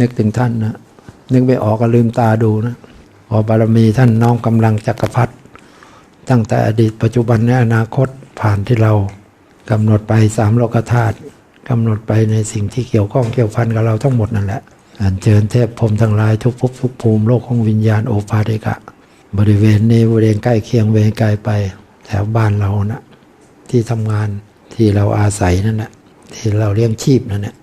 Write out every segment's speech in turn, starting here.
นึกถึงท่านนะนึกไม่ออกก็ลืมตาดูนะพอบารมีท่านน้อมกำลังจักรพรรดิตั้งแต่อดีตปัจจุบันและอนาคตผ่านที่เรากำหนดไปสามโลกธาตุกำหนดไปในสิ่งที่เกี่ยวข้องเกี่ยวพันกับเราทั้งหมดนั่นแหละอันเชิญเทพพรมทั้งหลายทุกภพทุกภูมิโลกของวิญญาณโอภาเดกะ บริเวณนี้บริเวณใกล้เคียงเวรไกลไปแถวบ้านเรานะที่ทำงานที่เราอาศัยนั่นแหละที่เราเลี้ยงชีพนั่นแหละ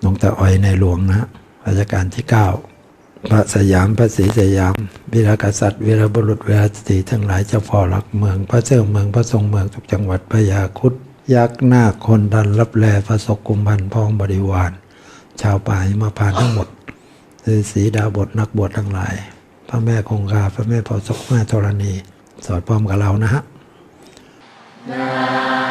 หลวงตาอ้อยในหลวงนะ รัชกาลที่ 9 พระสยามพระศรีสยาม วีรกษัตริย์วีรบุรุษวีรสตรีทั้งหลายเจ้าพ่อหลักเมือง พระเจ้าเมืองพระทรงเมืองทุกจังหวัดพระยาคุดยักษ์หน้าคคนดันรับแลพระศกกุมพันธ์พ้องบริวาร ชาวป่าหิมาพานทั้งหมดฤาษีดาบทนักบวชทั้งหลาย พระแม่คงคาพระแม่พอศกแม่ธรณี สอดพร้อมกับเรานะฮะศี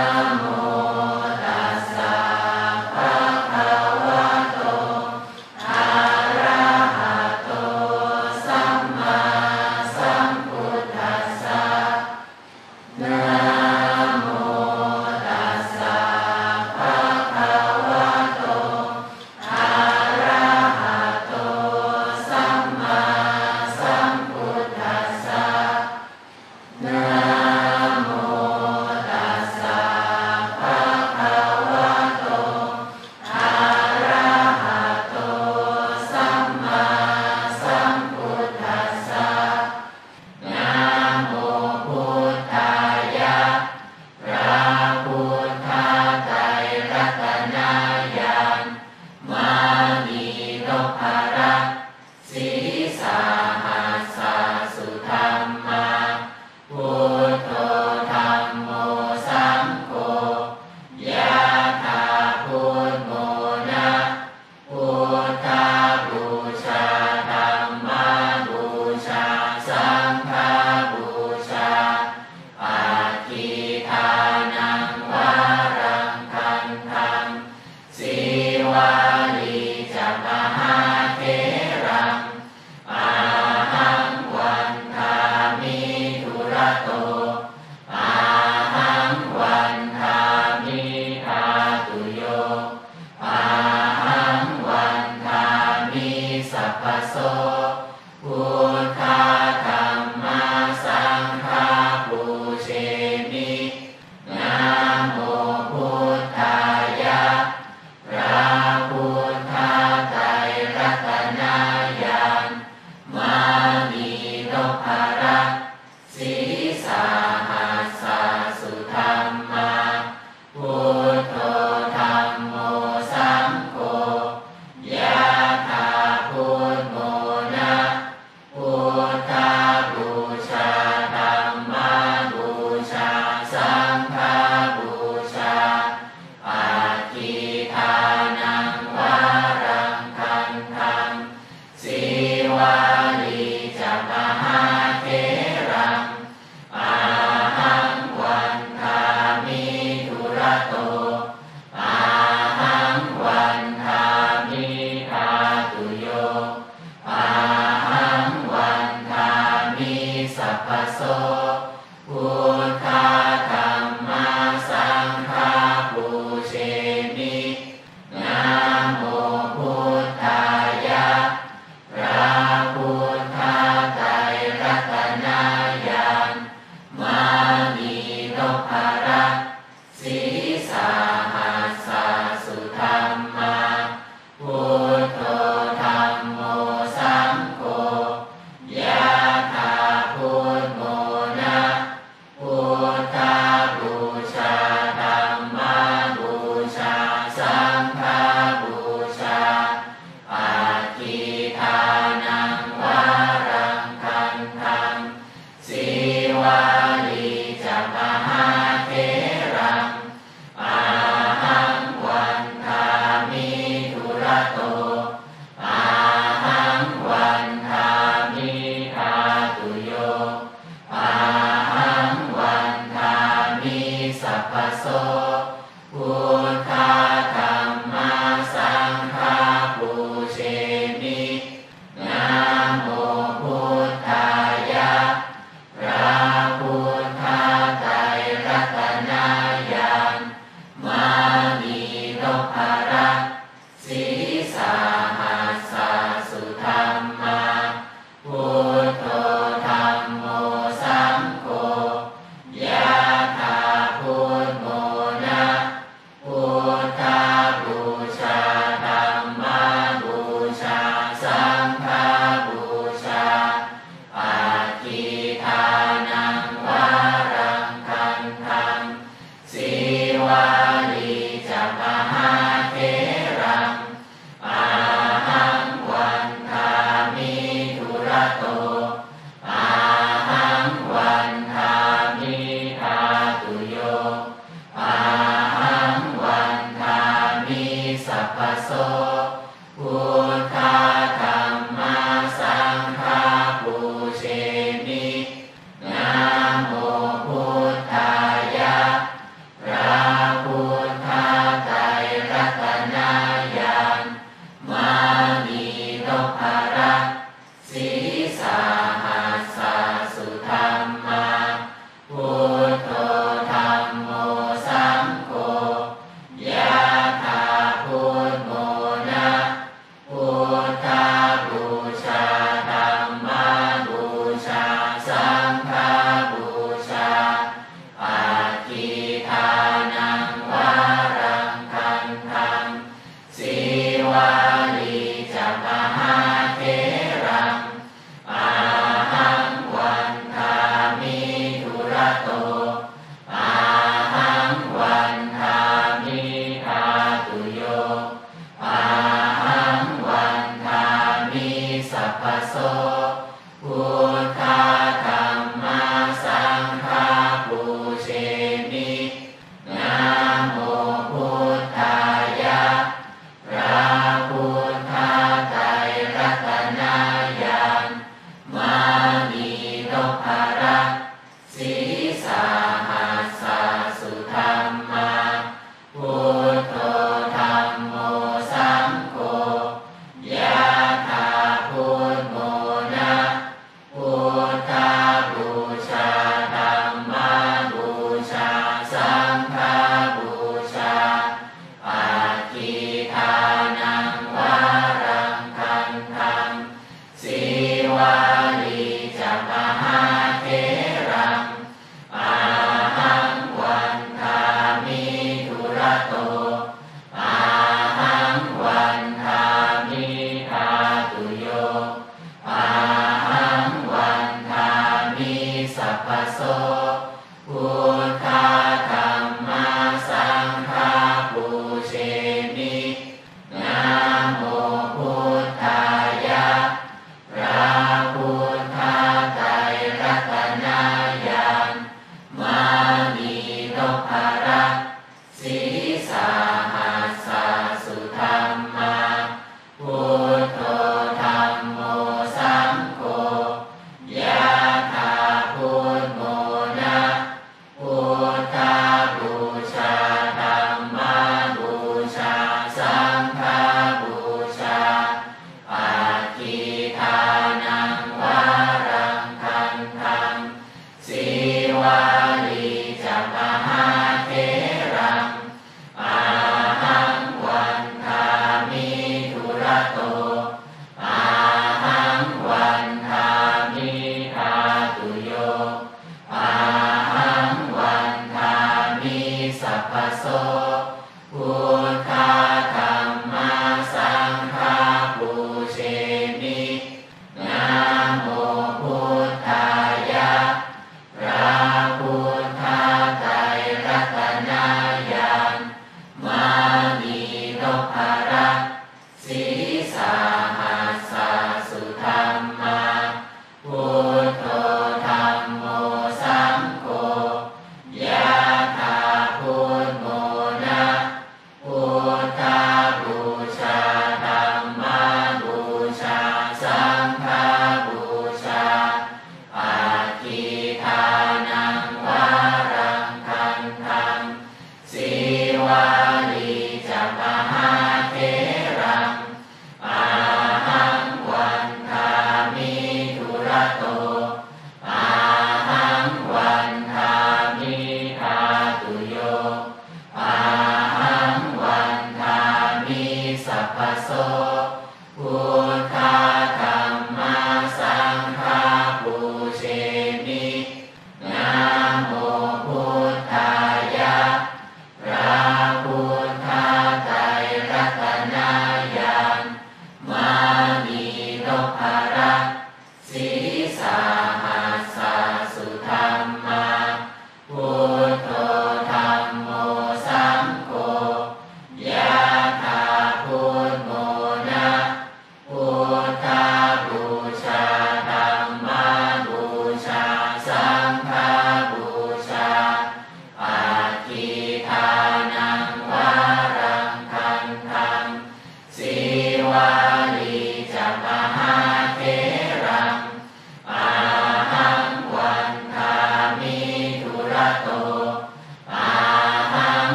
ร